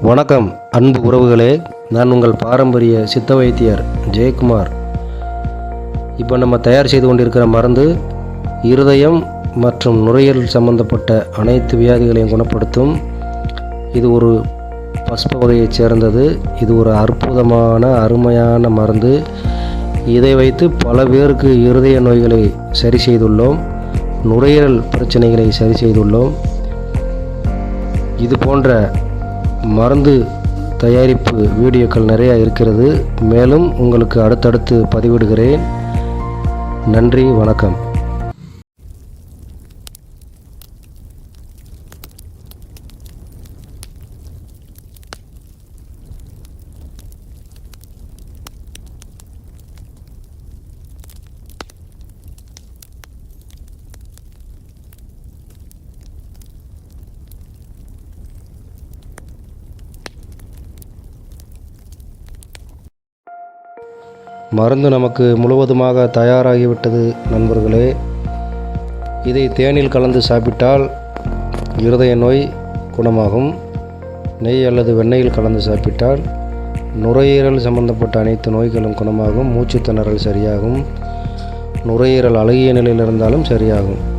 வணக்கம் அன்பு உறவுகளே. நான் உங்கள் பாரம்பரிய சித்த வைத்தியர் ஜெயக்குமார். இப்போ நம்ம தயார் செய்து கொண்டிருக்கிற மருந்து இருதயம் மற்றும் நுரையீரல் சம்பந்தப்பட்ட அனைத்து வியாதிகளையும் குணப்படுத்தும். இது ஒரு பஸ்ப வகையைச் சேர்ந்தது. இது ஒரு அற்புதமான அருமையான மருந்து. இதை வைத்து பல பேருக்கு இருதய நோய்களை சரி செய்துள்ளோம். நுரையீரல் பிரச்சனைகளை சரி செய்துள்ளோம். இது போன்ற மருந்து தயாரிப்பு வீடியோக்கள் நிறையா இருக்கிறது. மேலும் உங்களுக்கு அடுத்தடுத்து பதிவிடுகிறேன். நன்றி வணக்கம். மருந்து நமக்கு முழுவதுமாக தயாராகிவிட்டது நண்பர்களே. இதை தேனில் கலந்து சாப்பிட்டால் இருதய நோய் குணமாகும். நெய் அல்லது வெண்ணெயில் கலந்து சாப்பிட்டால் நுரையீரல் சம்பந்தப்பட்ட அனைத்து நோய்களும் குணமாகும். மூச்சுத் திணறல் சரியாகும். நுரையீரல் அழகிய நிலையில் இருந்தாலும் சரியாகும்.